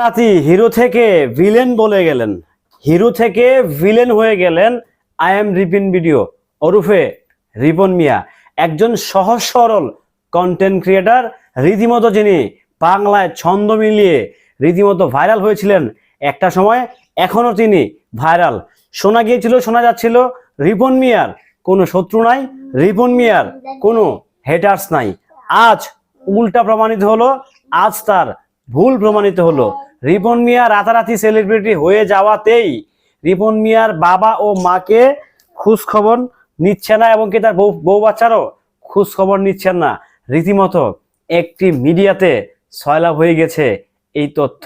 রাতি হিরো থেকে ভিলেন বলে গেলেন। হিরো থেকে ভিলেন হয়ে গেলেন আই এম রিপিন ভিডিও। ওরুফে রিপন মিয়া, একজন সহজ সরল কন্টেন্ট ক্রিয়েটার রীতিমতো যিনি বাংলায় ছন্দ মিলিয়ে রীতিমতো ভাইরাল হয়েছিলেন, একটা সময় এখনও তিনি ভাইরাল শোনা গিয়েছিল, শোনা যাচ্ছিল, রিপন মিয়ার কোনো শত্রু নাই, রিপন মিয়ার কোনো হেটার্স নাই। আজ উল্টা প্রমাণিত হলো, আজ তার ভুল প্রমাণিত হলো। রিপন মিয়া রাতারাতি সেলিব্রিটি হয়ে যাওয়াতেই রিপন মিয়ার বাবা ও মাকে খোঁজ খবর নিচ্ছে না এবং কি তার বউ বাচ্চারও খোঁজ খবর নিচ্ছেন না। রীতিমতো একটি মিডিয়াতে সয়লাভ হয়ে গেছে এই তথ্য।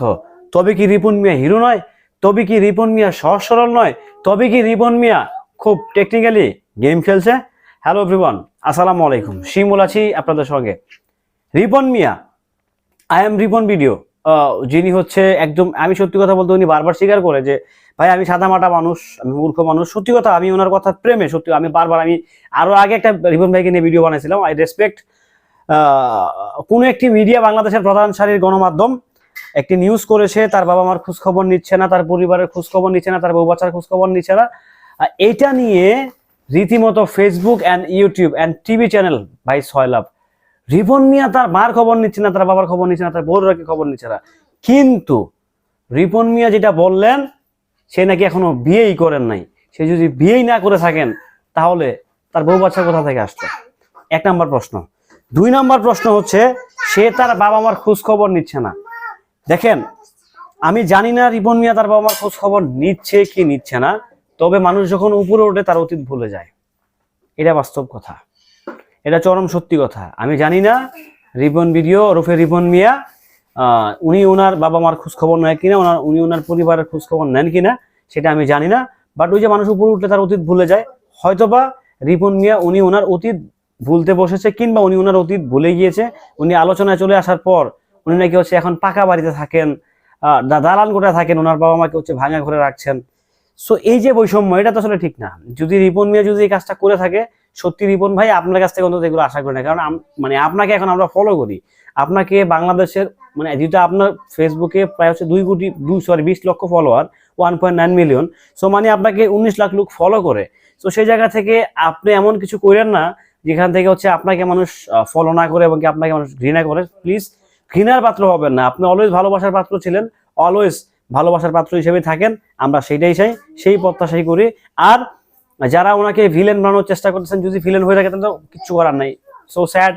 তবে কি রিপন মিয়া হিরো নয়? তবে কি রিপন মিয়া সহজ সরল নয়? তবে কি রিপন মিয়া খুব টেকনিক্যালি গেম খেলছে? হ্যালো এভরিওয়ান আসসালামু আলাইকুম। শিমুল আছি আপনাদের সঙ্গে। Ripon Mia I am Ripon video যিনি হচ্ছে একদম, আমি সত্যি কথা বলতে উনি বারবার স্বীকার করে যে, ভাই, আমি সাদা মাটা মানুষ, আমি মূর্খ মানুষ। সত্যি কথা, আমি ওনার কথা প্রেমে, সত্যি, আমি বারবার, আমি আরও আগে একটা রিপন ভাইকে নিয়ে ভিডিও বানাইছিলাম আই রেসপেক্ট কোনো একটি মিডিয়া বাংলাদেশের প্রধান সারির গণমাধ্যম। একটি নিউজ করেছে, তার বাবা মার খোঁজ খবর নিচ্ছে না, তার পরিবারের খোঁজ খবর নিচ্ছে না, তার বউ বাচ্চার খোঁজখবর নিচ্ছে না। এইটা নিয়ে রীতিমতো Facebook and YouTube and TV channel ভাই সয়লাভ রিপন মিয়া তার মার খবর নিচ্ছে না, তার বাবার খবর নিচ্ছে না, তার বউর খবর নিচ্ছে না। কিন্তু রিপন মিয়া যেটা বললেন, সে নাকি এখনও বিয়েই করেন নাই। সে যদি বিয়েই না করে থাকেন, তাহলে তার বউ বাচ্চা কোথা থেকে আসতো এক নম্বর প্রশ্ন। দুই নাম্বার প্রশ্ন হচ্ছে, সে তার বাবা মার খোঁজ খবর নিচ্ছে না। দেখেন, আমি জানি না রিপন মিয়া তার বাবা মার খোঁজ খবর নিচ্ছে কি নিচ্ছে না, তবে মানুষ যখন উপরে ওঠে, তার অতীত ভুলে যায়। এটা বাস্তব কথা। এটা চরম সত্যি কথা। আমি জানি না রিবন ভিডিও, ওরফে রিবন মিয়া উনি ওনার বাবা মার খোঁজখবর নেয় কিনা ওনার উনি ওনার পরিবারের খোঁজখবর নেন কিনা, সেটা আমি জানি না। বাট ওই যে মানুষ উপরে উঠলে তার অতীত ভুলে যায়। হয়তোবা রিপন মিয়া উনি ওনার অতীত ভুলতে বসেছে কিংবা উনি ওনার অতীত ভুলে গিয়েছে। উনি আলোচনায় চলে আসার পর উনি নাকি হচ্ছে এখন পাকা বাড়িতে থাকেন দালান কোটায় থাকেন ওনার বাবা মাকে হচ্ছে ভাঙা ঘরে রাখছেন। সো এই যে বৈষম্য, এটা তো আসলে ঠিক না। যদি রিপন মিয়া যদি এই কাজটা করে থাকে সত্যি রিপন ভাই, আপনার কাছ থেকে অন্তত এগুলো আশা করি না। কারণ মানে আপনাকে এখন আমরা ফলো করি। আপনাকে বাংলাদেশের মানে যেটা আপনার ফেসবুকে প্রায় হচ্ছে দুই কোটি দুই সরি বিশ lakh follower one point nine million so মানে আপনাকে উনিশ লাখ লোক ফলো করে। তো সেই জায়গা থেকে আপনি এমন কিছু করেন না, যেখান থেকে হচ্ছে আপনাকে মানুষ ফলো না করে এবং আপনাকে মানুষ ঘৃণা করে। প্লিজ ঘৃণার পাত্র হবেন না। আপনি অলওয়েজ ভালোবাসার পাত্র ছিলেন অলওয়েজ ভালোবাসার পাত্র হিসেবে থাকেন। আমরা সেইটাই চাই, সেই প্রত্যাশাই করি। আর যারা ওনাকে ভিলেন বানানোর চেষ্টা করতেছেন, যদি ভিলেন হয়ে থাকে, তাহলে তো কিচ্ছু করার নাই। সো স্যাড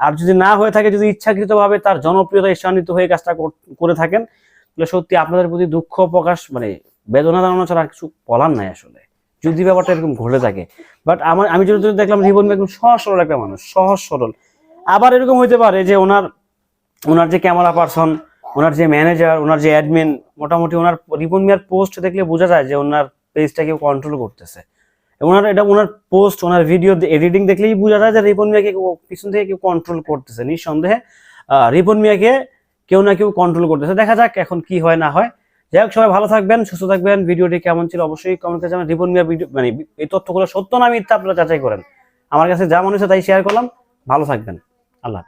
আর যদি না হয়ে থাকে, যদি ইচ্ছাকৃতভাবে তার জনপ্রিয়তা ঈর্ষান্বিত হয়ে কাজটা করে থাকেন, তাহলে সত্যি আপনাদের প্রতি দুঃখ প্রকাশ মানে বেদনা জানানো ছাড়া কিছু বলার নাই আসলে। যদি ব্যাপারটা এরকম ঘটে থাকে। বাট আমার আমি যদি দেখলাম রিবন একদম সহজ সরল একটা মানুষ, সহজ সরল। আবার এরকম হইতে পারে যে ওনার ওনার যে ক্যামেরা পার্সন ওনার যে ম্যানেজার ওনার যে অ্যাডমিন মোটামুটি ওনার রিপন মিয়ার পোস্ট দেখলে বোঝা যায় যে ওনার পেজটা কেউ কন্ট্রোল করতেছে। ওনার এটা ওনার পোস্ট ওনার ভিডিও এডিটিং দেখলেই বোঝা যায় যে রিপন মিয়াকে পিছন থেকে কেউ কন্ট্রোল করতেছে। নিঃসন্দেহে রিপন মিয়াকে কেউ না কেউ কন্ট্রোল করতেছে। দেখা যাক এখন কি হয়, না হয়। যাই হোক, সবাই ভালো থাকবেন, সুস্থ থাকবেন। ভিডিওটি কেমন ছিল অবশ্যই কমেন্টে জানান রিপন মিয়া ভিডিও মানে এই তথ্যগুলো সত্য না মিথ্যা আপনারা যাচাই করেন। আমার কাছে যা মনে হচ্ছে তাই শেয়ার করলাম। ভালো থাকবেন। আল্লাহ।